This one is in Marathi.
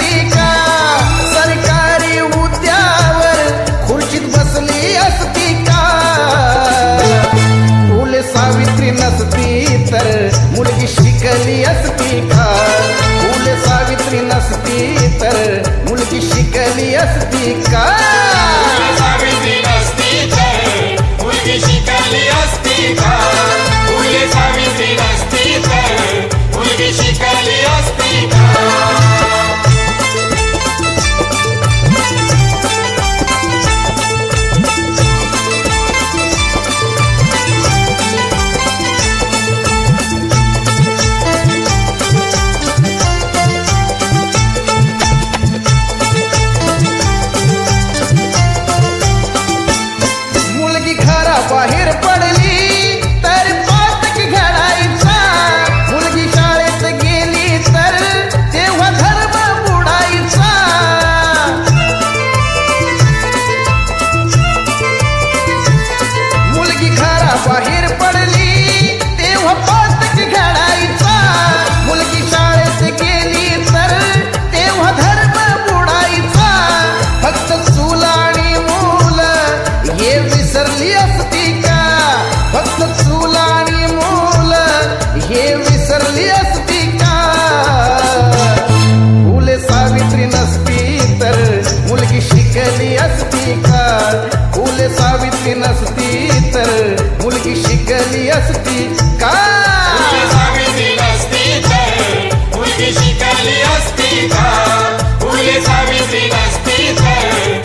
टीका सरकारी मुद्द्यावर खुर्चीत बसली असती का फुले सावित्री नसती तर मुलगी शिकली असती का फुले सावित्री नसती तर मुलगी शिकली असती का मुलगी शिकली शिकली असती का फुले सावित्री नसती तर मुलगी शिकली असती